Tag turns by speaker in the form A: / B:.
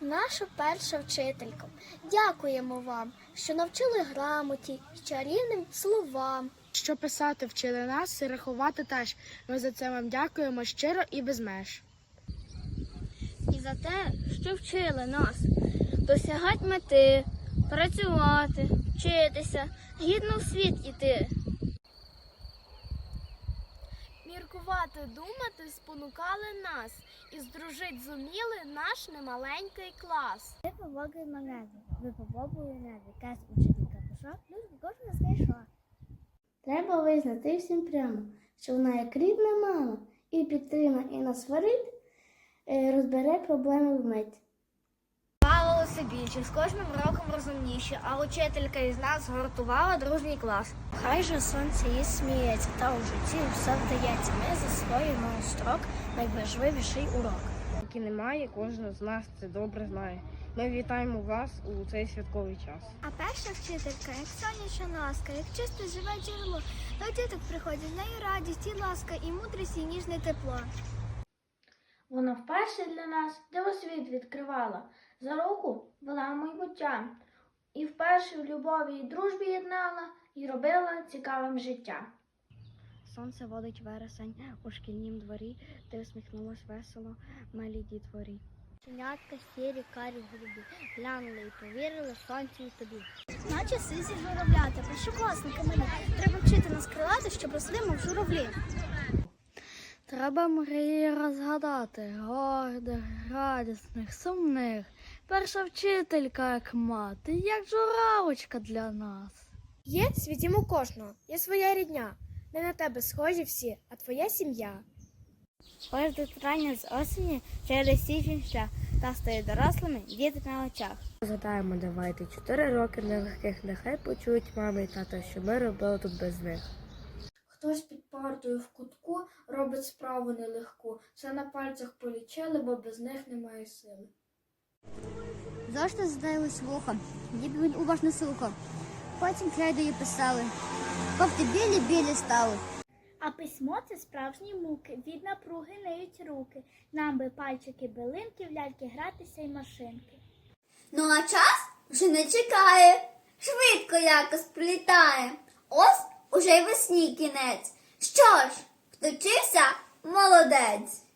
A: наша перша вчителька. Дякуємо вам, що навчили грамоті й чарівним словам.
B: Що писати вчили нас і рахувати теж. Ми за це вам дякуємо щиро і без меж.
A: І за те, що вчили нас досягати мети, працювати, вчитися, гідно в світ іти. Міркувати, думати спонукали нас і здружить зуміли наш немаленький клас.
C: Ви повоги наразі, ви повогою небі, каз учителька пішов, люди кожна знайшла.
D: Треба визнати всім прямо, що вона як рідна мама і підтримає, і насварить, е, розбере проблеми вмить.
A: Більше, з кожним роком розумніше, а учителька із нас згуртувала дружній клас.
C: Хай же сонце їй сміється, та у житті все вдається. Ми засвоїмо строк найважливіший урок.
B: Які немає, кожен з нас це добре знає. Ми вітаємо вас у цей святковий час.
C: А перша вчителька, як сонячна ласка, як чисте живе джерело, до діток приходить в неї радість і ласка, і мудрість, і ніжне тепло.
D: Вона вперше для нас дивосвіт відкривала, за руку вела в майбуття. І вперше в любові і дружбі єднала і робила цікавим життя.
B: Сонце водить вересень у шкільнім дворі, ти усміхнулась весело, милій дітворі.
C: Чинятка сірі, карі голубі, глянули і повірили сонцю і тобі.
A: Наче сизі журавляти, першокласники мені. Треба вчити нас крилати, щоб росли, мов журавлі.
B: Треба мрії розгадати, гордих, радісних, сумних. Перша вчителька, як мати, як журавочка для нас.
D: Є світім у кожного, є своя рідня. Не на тебе схожі всі, а твоя сім'я.
C: Кожне трання з осені через січень шлях та стає дорослими діти на очах.
B: Згадаємо, давайте чотири роки нелегких, нехай почують мами і тата, що ми робили тут без них.
D: Хтось під партою в кутку робить справу нелегку. Все на пальцях полічили, бо без них немає сили.
C: Зошти здалось вухо, ніби він уважно слухав. Потім крейдою писали. Ковти білі-білі стали.
A: А письмо це справжні муки. Від напруги неють руки. Нам би пальчики билинки, в ляльки гратися й машинки.
E: Ну а час вже не чекає, швидко якось прилітає. Ось уже й весні кінець. Що ж, вточився молодець.